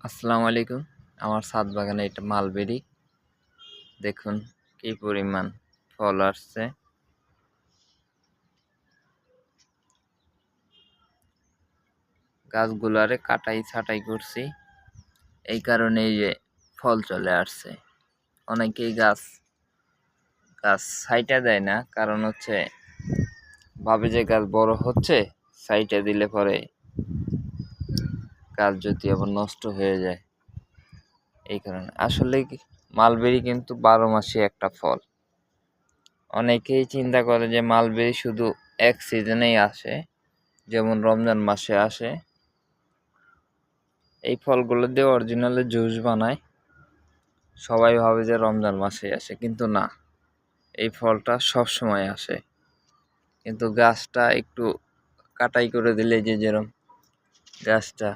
আসসালামু আলাইকুম। আমার ছাদ বাগানে এটা মালবেরি। দেখুন কি পরিমাণ ফল আসছে। গাছগুলারে কাটাই ছাটাই করছি। এই কারণে যে ফল চলে আসছে। অনেকেই গাছ গাছ সাইটা দেয় না। কারণ হচ্ছে ভাবে যে গাছ বড় হচ্ছে সাইটা দিলে পরে গাছ যদি আবার নষ্ট হয়ে যায়। এই কারণে। আসলে মালবেরি কিন্তু বারো মাসে একটা ফল। অনেকেই চিন্তা করে যে মালবেরি শুধু এক সিজনেই আসে, যেমন রমজান মাসে আসে। এই ফলগুলো দিয়ে অরিজিনালে জুস বানায়। সবাই ভাবে যে রমজান মাসে আসে, কিন্তু না। এই ফলটা সব সময় আসে। কিন্তু গাছটা একটু কাটাই করে দিলে যে যেরম গাছটা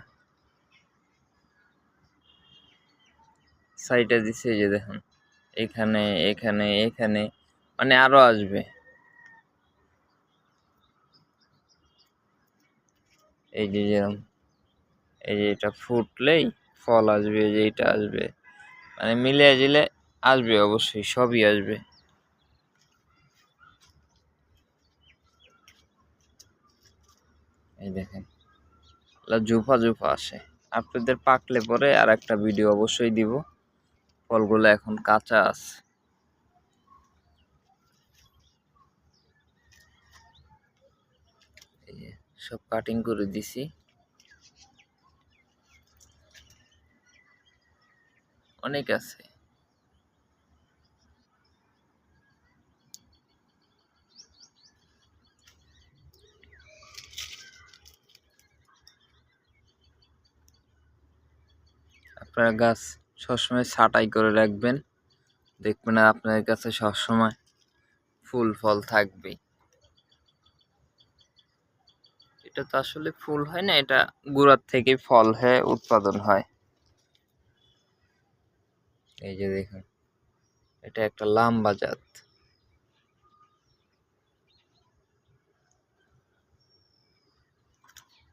সাইডে দিছে এই যে দেখুন। এখানে এখানে এখানে মানে আরও আসবে। এই যে যেরকম এই যে এটা ফুটলেই ফল আসবে, এই যে এটা আসবে। মানে মিলে দিলে আসবে অবশ্যই, সবই আসবে। এই দেখেন জুফা জুফা আসে। আপনাদের পাকলে পরে আর একটা ভিডিও অবশ্যই দিব। ফলগুলো এখন কাঁচা আছে। সব কাটিং করে দিছি। অনেক আছে। আপনারা গাছ সবসময় ছাঁটাই করে রাখবেন। দেখবেন আপনাদের কাছে সবসময় ফুল ফল থাকবে এটা তো আসলে ফুল হয় না, এটা গোড়ার থেকে ফল হয়ে উৎপাদন হয়। এই যে দেখুন, এটা একটা লাম্বা জাত।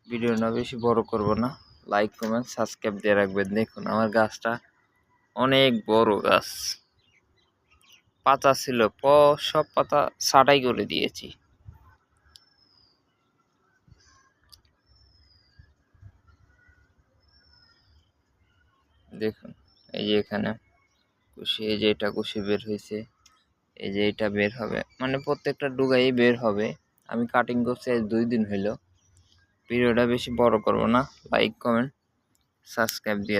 ভিডিওটা বেশি বড় করব না। লাইক কমেন্ট সাবস্ক্রাইব দিয়ে রাখবেন। দেখুন, আমার গাছটা অনেক বড় গাছ। পাতা ছিল প, সব পাতা ছাটাই করে দিয়েছি। দেখুন, এই যে এখানে কুশি, এই যে এটা কুশি বের হয়েছে, এই যে এটা বের হবে। মানে প্রত্যেকটা ডুগাই বের হবে। আমি কাটিং করছি দুই দিন হইল। ভিডিওটা বেশি বড় করব না। লাইক কমেন্ট সাবস্ক্রাইব দিয়ে